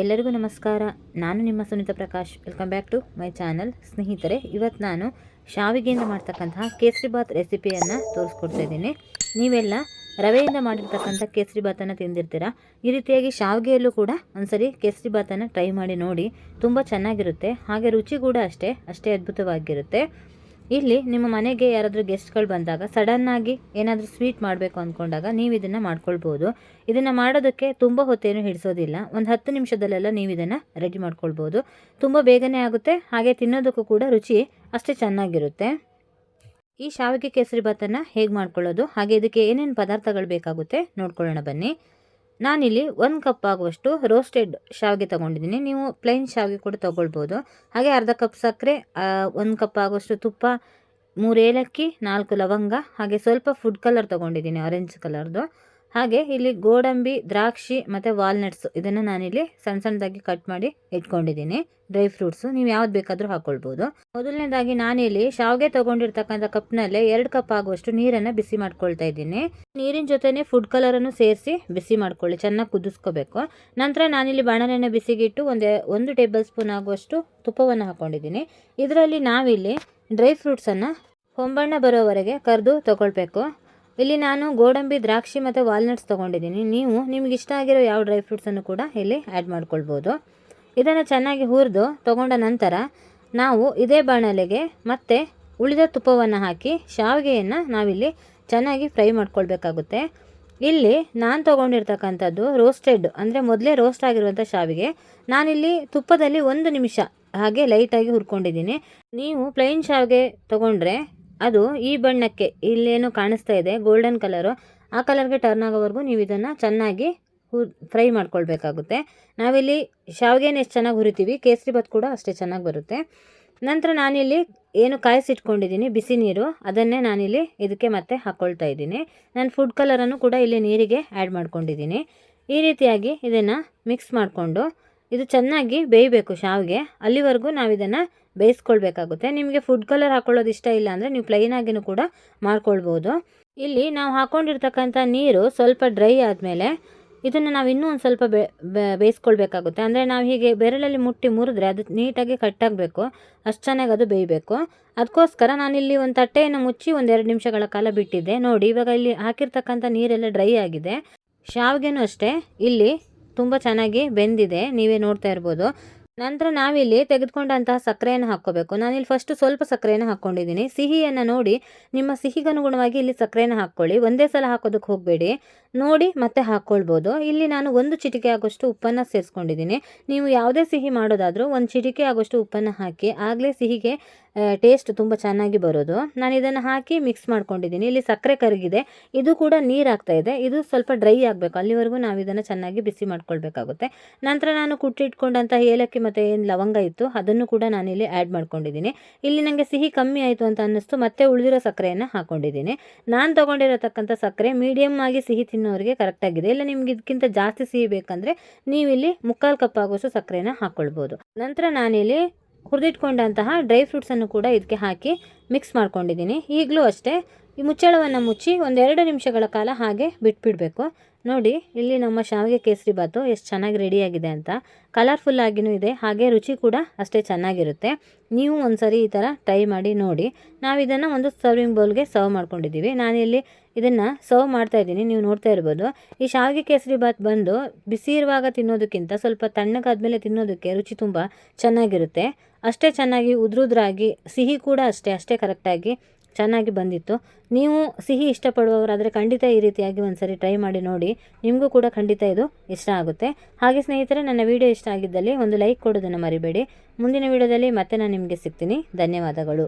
ಎಲ್ಲರಿಗೂ ನಮಸ್ಕಾರ. ನಾನು ನಿಮ್ಮ Sunitha Prakash. Welcome back to my channel ಸ್ನೇಹಿತರೆ ಇವತ್ತು ನಾನು ಶಾವಿಗೆಯಿಂದ ಮಾಡ್ತಕ್ಕಂತಹ ಕೇಸರಿ ಬಾತ್ ರೆಸಿಪಿಯನ್ನು ತೋರಿಸ್ಕೊಡ್ತಾ ಇದ್ದೀನಿ. ನೀವೆಲ್ಲ ರವೆಯಿಂದ ಮಾಡಿರ್ತಕ್ಕಂಥ ಕೇಸರಿ ಬಾತನ್ನು ತಿಂದಿರ್ತೀರ? ಈ ರೀತಿಯಾಗಿ ಶಾವಿಗೆಯಲ್ಲೂ ಕೂಡ ಒಂದ್ಸರಿ ಕೇಸರಿ ಬಾತನ್ನು ಟ್ರೈ ಮಾಡಿ ನೋಡಿ. ತುಂಬ ಚೆನ್ನಾಗಿರುತ್ತೆ. ಹಾಗೆ ರುಚಿ ಕೂಡ ಅಷ್ಟೇ ಅಷ್ಟೇ ಅದ್ಭುತವಾಗಿರುತ್ತೆ. ಇಲ್ಲಿ ನಿಮ್ಮ ಮನೆಗೆ ಯಾರಾದರೂ ಗೆಸ್ಟ್ಗಳು ಬಂದಾಗ ಸಡನ್ನಾಗಿ ಏನಾದರೂ ಸ್ವೀಟ್ ಮಾಡಬೇಕು ಅಂದ್ಕೊಂಡಾಗ ನೀವು ಇದನ್ನು ಮಾಡ್ಕೊಳ್ಬೋದು. ಇದನ್ನು ಮಾಡೋದಕ್ಕೆ ತುಂಬ ಹೊತ್ತೇನು ಹಿಡಿಸೋದಿಲ್ಲ. ಒಂದು ಹತ್ತು ನಿಮಿಷದಲ್ಲೆಲ್ಲ ನೀವು ಇದನ್ನು ರೆಡಿ ಮಾಡ್ಕೊಳ್ಬೋದು. ತುಂಬ ಬೇಗನೆ ಆಗುತ್ತೆ. ಹಾಗೆ ತಿನ್ನೋದಕ್ಕೂ ಕೂಡ ರುಚಿ ಅಷ್ಟೇ ಚೆನ್ನಾಗಿರುತ್ತೆ. ಈ ಶಾವಿಗೆ ಕೇಸರಿ ಭಾತನ್ನು ಹೇಗೆ ಮಾಡ್ಕೊಳ್ಳೋದು? ಹಾಗೆ ಇದಕ್ಕೆ ಏನೇನು ಪದಾರ್ಥಗಳು ಬೇಕಾಗುತ್ತೆ? ನೋಡ್ಕೊಳ್ಳೋಣ ಬನ್ನಿ. ನಾನಿಲ್ಲಿ ಒಂದು ಕಪ್ ಆಗುವಷ್ಟು ರೋಸ್ಟೆಡ್ ಶಾವಿಗೆ ತೊಗೊಂಡಿದ್ದೀನಿ. ನೀವು ಪ್ಲೈನ್ ಶಾವಿಗೆ ಕೂಡ ತೊಗೊಳ್ಬೋದು. ಹಾಗೆ ಅರ್ಧ ಕಪ್ ಸಕ್ಕರೆ ಒಂದು ಕಪ್ ಆಗುವಷ್ಟು ತುಪ್ಪ, ಮೂರು ಏಲಕ್ಕಿ, ನಾಲ್ಕು ಲವಂಗ, ಹಾಗೆ ಸ್ವಲ್ಪ ಫುಡ್ ಕಲರ್ ತೊಗೊಂಡಿದ್ದೀನಿ ಆರೆಂಜ್ ಕಲರ್ದು ಹಾಗೆ ಇಲ್ಲಿ ಗೋಡಂಬಿ, ದ್ರಾಕ್ಷಿ ಮತ್ತು ವಾಲ್ನಟ್ಸು ಇದನ್ನು ನಾನಿಲ್ಲಿ ಸಣ್ಣ ಸಣ್ಣದಾಗಿ ಕಟ್ ಮಾಡಿ ಇಟ್ಕೊಂಡಿದ್ದೀನಿ. ಡ್ರೈ ಫ್ರೂಟ್ಸು ನೀವು ಯಾವ್ದು ಬೇಕಾದರೂ ಹಾಕ್ಕೊಳ್ಬೋದು ಮೊದಲನೇದಾಗಿ ನಾನಿಲ್ಲಿ ಶಾವಿಗೆ ತೊಗೊಂಡಿರ್ತಕ್ಕಂಥ ಕಪ್ನಲ್ಲೇ ಎರಡು ಕಪ್ ಆಗುವಷ್ಟು ನೀರನ್ನು ಬಿಸಿ ಮಾಡ್ಕೊಳ್ತಾ ಇದ್ದೀನಿ. ನೀರಿನ ಜೊತೆನೇ ಫುಡ್ ಕಲರನ್ನು ಸೇರಿಸಿ ಬಿಸಿ ಮಾಡ್ಕೊಳ್ಳಿ, ಚೆನ್ನಾಗಿ ಕುದಿಸ್ಕೋಬೇಕು. ನಂತರ ನಾನಿಲ್ಲಿ ಬಾಣಲೆಣ್ಣೆ ಬಿಸಿಗಿಟ್ಟು ಒಂದೇ, ಒಂದು ಟೇಬಲ್ ಸ್ಪೂನ್ ಆಗುವಷ್ಟು ತುಪ್ಪವನ್ನು ಹಾಕ್ಕೊಂಡಿದ್ದೀನಿ ಇದರಲ್ಲಿ ನಾವಿಲ್ಲಿ ಡ್ರೈ ಫ್ರೂಟ್ಸನ್ನು ಹೊಂಬಣ್ಣ ಬರೋವರೆಗೆ ಕರೆದು ತೊಗೊಳ್ಬೇಕು. ಇಲ್ಲಿ ನಾನು ಗೋಡಂಬಿ, ದ್ರಾಕ್ಷಿ ಮತ್ತು ವಾಲ್ನಟ್ಸ್ ತೊಗೊಂಡಿದ್ದೀನಿ. ನೀವು ನಿಮ್ಗೆ ಇಷ್ಟ ಆಗಿರೋ ಯಾವ ಡ್ರೈ ಫ್ರೂಟ್ಸನ್ನು ಕೂಡ ಇಲ್ಲಿ ಆ್ಯಡ್ ಮಾಡ್ಕೊಳ್ಬೋದು. ಇದನ್ನು ಚೆನ್ನಾಗಿ ಹುರಿದು ತೊಗೊಂಡ ನಂತರ ನಾವು ಇದೇ ಬಾಣಲೆಗೆ ಮತ್ತೆ ಉಳಿದ ತುಪ್ಪವನ್ನು ಹಾಕಿ ಶಾವಿಗೆಯನ್ನು ನಾವಿಲ್ಲಿ ಚೆನ್ನಾಗಿ ಫ್ರೈ ಮಾಡ್ಕೊಳ್ಬೇಕಾಗುತ್ತೆ. ಇಲ್ಲಿ ನಾನು ತೊಗೊಂಡಿರ್ತಕ್ಕಂಥದ್ದು ರೋಸ್ಟೆಡ್ ಅಂದರೆ ಮೊದಲೇ ರೋಸ್ಟ್ ಆಗಿರುವಂಥ ಶಾವಿಗೆ. ನಾನಿಲ್ಲಿ ತುಪ್ಪದಲ್ಲಿ ಒಂದು ನಿಮಿಷ ಹಾಗೆ ಲೈಟಾಗಿ ಹುರ್ಕೊಂಡಿದ್ದೀನಿ. ನೀವು ಪ್ಲೈನ್ ಶಾವಿಗೆ ತೊಗೊಂಡ್ರೆ ಅದು ಈ ಬಣ್ಣಕ್ಕೆ ಇಲ್ಲೇನು ಕಾಣಿಸ್ತಾ ಇದೆ ಗೋಲ್ಡನ್ ಕಲರು ಆ ಕಲರ್ಗೆ ಟರ್ನ್ ಆಗೋವರೆಗೂ ನೀವು ಇದನ್ನು ಚೆನ್ನಾಗಿ ಹುರ್ ಫ್ರೈ ಮಾಡ್ಕೊಳ್ಬೇಕಾಗುತ್ತೆ. ನಾವಿಲ್ಲಿ ಶಾವಿಗೆನ ಎಷ್ಟು ಚೆನ್ನಾಗಿ ಹುರಿತೀವಿ, ಕೇಸರಿ ಭಾತ್ ಕೂಡ ಅಷ್ಟೇ ಚೆನ್ನಾಗಿ ಬರುತ್ತೆ. ನಂತರ ನಾನಿಲ್ಲಿ ಏನು ಕಾಯಿಸಿಟ್ಕೊಂಡಿದ್ದೀನಿ ಬಿಸಿ ನೀರು, ಅದನ್ನೇ ನಾನಿಲ್ಲಿ ಇದಕ್ಕೆ ಮತ್ತೆ ಹಾಕ್ಕೊಳ್ತಾ ಇದ್ದೀನಿ. ನಾನು ಫುಡ್ ಕಲರನ್ನು ಕೂಡ ಇಲ್ಲಿ ನೀರಿಗೆ ಆ್ಯಡ್ ಮಾಡ್ಕೊಂಡಿದ್ದೀನಿ. ಈ ರೀತಿಯಾಗಿ ಇದನ್ನು ಮಿಕ್ಸ್ ಮಾಡಿಕೊಂಡು, ಇದು ಚೆನ್ನಾಗಿ ಬೇಯಬೇಕು ಶಾವಿಗೆ. ಅಲ್ಲಿವರೆಗೂ ನಾವು ಇದನ್ನು ಬೇಯಿಸ್ಕೊಳ್ಬೇಕಾಗುತ್ತೆ. ನಿಮಗೆ ಫುಡ್ ಕಲರ್ ಹಾಕೊಳ್ಳೋದು ಇಷ್ಟ ಇಲ್ಲ ಅಂದರೆ ನೀವು ಪ್ಲೈನಾಗಿನೂ ಕೂಡ ಮಾಡ್ಕೊಳ್ಬೋದು. ಇಲ್ಲಿ ನಾವು ಹಾಕೊಂಡಿರ್ತಕ್ಕಂಥ ನೀರು ಸ್ವಲ್ಪ ಡ್ರೈ ಆದಮೇಲೆ ಇದನ್ನು ನಾವು ಇನ್ನೂ ಒಂದು ಸ್ವಲ್ಪ ಬೇಯಿಸ್ಕೊಳ್ಬೇಕಾಗುತ್ತೆ. ಅಂದರೆ ನಾವು ಹೀಗೆ ಬೆರಳಲ್ಲಿ ಮುಟ್ಟಿ ಮುರಿದ್ರೆ ಅದು ನೀಟಾಗಿ ಕಟ್ಟಾಗಬೇಕು ಅಷ್ಟು ಚೆನ್ನಾಗಿ ಅದು ಬೇಯಬೇಕು. ಅದಕ್ಕೋಸ್ಕರ ನಾನಿಲ್ಲಿ ಒಂದು ತಟ್ಟೆಯನ್ನು ಮುಚ್ಚಿ ಒಂದೆರಡು ನಿಮಿಷಗಳ ಕಾಲ ಬಿಟ್ಟಿದ್ದೆ. ನೋಡಿ, ಇವಾಗ ಇಲ್ಲಿ ಹಾಕಿರ್ತಕ್ಕಂಥ ನೀರೆಲ್ಲ ಡ್ರೈ ಆಗಿದೆ. ಶಾವಿಗೆನೂ ಅಷ್ಟೇ. ಇಲ್ಲಿ ತುಂಬ ಚೆನ್ನಾಗಿ ಬೆಂದಿದೆ. ನೀವೇ ನೋಡ್ತಾ ಇರ್ಬೋದು. ನಂತರ ನಾವಿಲ್ಲಿ ತೆಗೆದುಕೊಂಡಂತಹ ಸಕ್ಕರೆಯನ್ನು ಹಾಕ್ಕೋಬೇಕು. ನಾನಿಲ್ಲಿ ಫಸ್ಟ್ ಸ್ವಲ್ಪ ಸಕ್ಕರೆಯನ್ನು ಹಾಕ್ಕೊಂಡಿದ್ದೀನಿ. ಸಿಹಿಯನ್ನು ನೋಡಿ, ನಿಮ್ಮ ಸಿಹಿಗನುಗುಣವಾಗಿ ಇಲ್ಲಿ ಸಕ್ಕರೆಯನ್ನು ಹಾಕ್ಕೊಳ್ಳಿ. ಒಂದೇ ಸಲ ಹಾಕೋದಕ್ಕೆ ಹೋಗಬೇಡಿ. ನೋಡಿ ಮತ್ತೆ ಹಾಕ್ಕೊಳ್ಬೋದು. ಇಲ್ಲಿ ನಾನು ಒಂದು ಚಿಟಿಕೆ ಆಗೋಷ್ಟು ಉಪ್ಪನ್ನು ಸೇರಿಸ್ಕೊಂಡಿದ್ದೀನಿ. ನೀವು ಯಾವುದೇ ಸಿಹಿ ಮಾಡೋದಾದರೂ ಒಂದು ಚಿಟಿಕೆ ಆಗೋಷ್ಟು ಉಪ್ಪನ್ನು ಹಾಕಿ, ಆಗಲೇ ಸಿಹಿಗೆ ಟೇಸ್ಟ್ ತುಂಬ ಚೆನ್ನಾಗಿ ಬರೋದು. ನಾನು ಇದನ್ನು ಹಾಕಿ ಮಿಕ್ಸ್ ಮಾಡ್ಕೊಂಡಿದ್ದೀನಿ. ಇಲ್ಲಿ ಸಕ್ಕರೆ ಕರಗಿದೆ. ಇದು ಕೂಡ ನೀರು ಇದೆ. ಇದು ಸ್ವಲ್ಪ ಡ್ರೈ ಆಗಬೇಕು. ಅಲ್ಲಿವರೆಗೂ ನಾವು ಇದನ್ನು ಚೆನ್ನಾಗಿ ಬಿಸಿ ಮಾಡ್ಕೊಳ್ಬೇಕಾಗುತ್ತೆ. ನಂತರ ನಾನು ಕುಟ್ಟಿಟ್ಕೊಂಡಂತಹ ಏಲಕ್ಕಿ ಮತ್ತು ಏನು ಲವಂಗ ಇತ್ತು, ಅದನ್ನು ಕೂಡ ನಾನಿಲ್ಲಿ ಆ್ಯಡ್ ಮಾಡ್ಕೊಂಡಿದ್ದೀನಿ. ಇಲ್ಲಿ ನನಗೆ ಸಿಹಿ ಕಮ್ಮಿ ಆಯಿತು ಅಂತ ಅನ್ನಿಸ್ತು, ಮತ್ತೆ ಉಳಿದಿರೋ ಸಕ್ಕರೆಯನ್ನು ಹಾಕ್ಕೊಂಡಿದ್ದೀನಿ ನಾನು ತೊಗೊಂಡಿರತಕ್ಕಂಥ ಸಕ್ಕರೆ ಮೀಡಿಯಮ್ ಆಗಿ ಸಿಹಿ ತಿನ್ನೋರಿಗೆ ಕರೆಕ್ಟಾಗಿದೆ ಇಲ್ಲ, ನಿಮ್ಗೆ ಇದಕ್ಕಿಂತ ಜಾಸ್ತಿ ಸಿಹಿ ಬೇಕಂದರೆ ನೀವಿಲ್ಲಿ ಮುಕ್ಕಾಲು ಕಪ್ ಆಗೋಷ್ಟು ಸಕ್ಕರೆಯನ್ನು ಹಾಕ್ಕೊಳ್ಬೋದು ನಂತರ ನಾನಿಲ್ಲಿ ಹುರಿದಿಟ್ಕೊಂಡಂತಹ ಡ್ರೈ ಫ್ರೂಟ್ಸನ್ನು ಕೂಡ ಇದಕ್ಕೆ ಹಾಕಿ ಮಿಕ್ಸ್ ಮಾಡ್ಕೊಂಡಿದ್ದೀನಿ. ಈಗಲೂ ಅಷ್ಟೇ ಈ ಮುಚ್ಚಳವನ್ನು ಮುಚ್ಚಿ ಒಂದೆರಡು ನಿಮಿಷಗಳ ಕಾಲ ಹಾಗೆ ಬಿಟ್ಬಿಡಬೇಕು. ನೋಡಿ, ಇಲ್ಲಿ ನಮ್ಮ ಶಾವಿಗೆ ಕೇಸರಿ ಬಾತು ಎಷ್ಟು ಚೆನ್ನಾಗಿ ರೆಡಿಯಾಗಿದೆ ಅಂತ. ಕಲರ್ಫುಲ್ ಆಗಿನೂ ಇದೆ, ಹಾಗೆ ರುಚಿ ಕೂಡ ಅಷ್ಟೇ ಚೆನ್ನಾಗಿರುತ್ತೆ. ನೀವು ಒಂದ್ಸರಿ ಈ ಥರ ಟ್ರೈ ಮಾಡಿ ನೋಡಿ. ನಾವು ಇದನ್ನು ಒಂದು ಸರ್ವಿಂಗ್ ಬೌಲ್ಗೆ ಸರ್ವ್ ಮಾಡ್ಕೊಂಡಿದ್ದೀವಿ. ನಾನಿಲ್ಲಿ ಇದನ್ನು ಸರ್ವ್ ಮಾಡ್ತಾ ಇದ್ದೀನಿ, ನೀವು ನೋಡ್ತಾ ಇರ್ಬೋದು. ಈ ಶಾವಿಗೆ ಕೇಸರಿ ಬಾತ್ ಬಂದು ಬಿಸಿ ಇರುವಾಗ ತಿನ್ನೋದಕ್ಕಿಂತ ಸ್ವಲ್ಪ ತಣ್ಣಗಾದ್ಮೇಲೆ ತಿನ್ನೋದಕ್ಕೆ ರುಚಿ ತುಂಬ ಚೆನ್ನಾಗಿರುತ್ತೆ. ಅಷ್ಟೇ ಚೆನ್ನಾಗಿ ಉದ್ರುದ್ರಾಗಿ ಸಿಹಿ ಕೂಡ ಅಷ್ಟೇ ಅಷ್ಟೇ ಕರೆಕ್ಟಾಗಿ ಚೆನ್ನಾಗಿ ಬಂದಿತ್ತು. ನೀವು ಸಿಹಿ ಇಷ್ಟಪಡುವವರಾದರೆ ಖಂಡಿತ ಈ ರೀತಿಯಾಗಿ ಒಂದ್ಸರಿ ಟ್ರೈ ಮಾಡಿ ನೋಡಿ. ನಿಮಗೂ ಕೂಡ ಖಂಡಿತ ಇದು ಇಷ್ಟ ಆಗುತ್ತೆ. ಹಾಗೆ ಸ್ನೇಹಿತರೆ, ನನ್ನ ವಿಡಿಯೋ ಇಷ್ಟ ಆಗಿದ್ದಲ್ಲಿ ಒಂದು ಲೈಕ್ ಕೊಡೋದನ್ನು ಮರಿಬೇಡಿ. ಮುಂದಿನ ವಿಡಿಯೋದಲ್ಲಿ ಮತ್ತೆ ನಾನು ನಿಮಗೆ ಸಿಗ್ತೀನಿ. ಧನ್ಯವಾದಗಳು.